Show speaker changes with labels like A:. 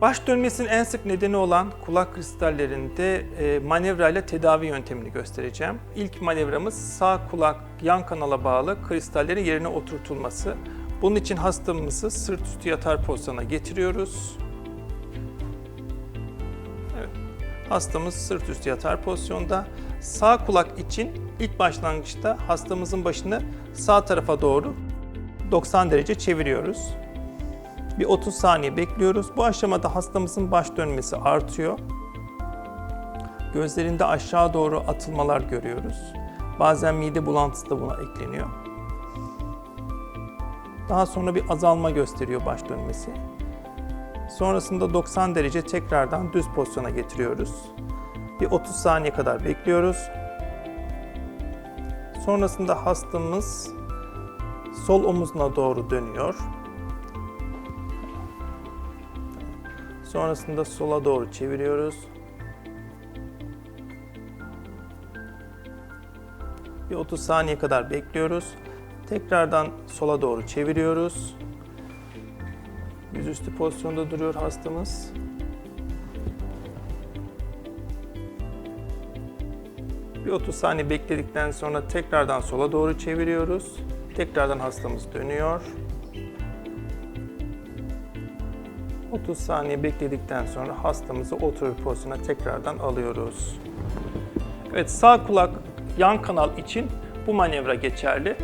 A: Baş dönmesinin en sık nedeni olan kulak kristallerinde e, manevra ile tedavi yöntemini göstereceğim. İlk manevramız sağ kulak yan kanala bağlı kristallerin yerine oturtulması. Bunun için hastamızı sırt üstü yatar pozisyona getiriyoruz. Hastamız sırt üstü yatar pozisyonda. Sağ kulak için ilk başlangıçta hastamızın başını sağ tarafa doğru 90 derece çeviriyoruz. Bir 30 saniye bekliyoruz. Bu aşamada hastamızın baş dönmesi artıyor. Gözlerinde aşağı doğru atılmalar görüyoruz. Bazen mide bulantısı da buna ekleniyor. Daha sonra bir azalma gösteriyor baş dönmesi. Sonrasında 90 derece tekrardan düz pozisyona getiriyoruz. Bir 30 saniye kadar bekliyoruz. Sonrasında hastamız sol omuzuna doğru dönüyor. Sonrasında sola doğru çeviriyoruz. Bir 30 saniye kadar bekliyoruz. Tekrardan sola doğru çeviriyoruz. Yüzüstü pozisyonda duruyor hastamız. Bir 30 saniye bekledikten sonra tekrardan sola doğru çeviriyoruz. Tekrardan hastamız dönüyor. 30 saniye bekledikten sonra hastamızı oturur pozisyona tekrardan alıyoruz. Evet sağ kulak yan kanal için bu manevra geçerli.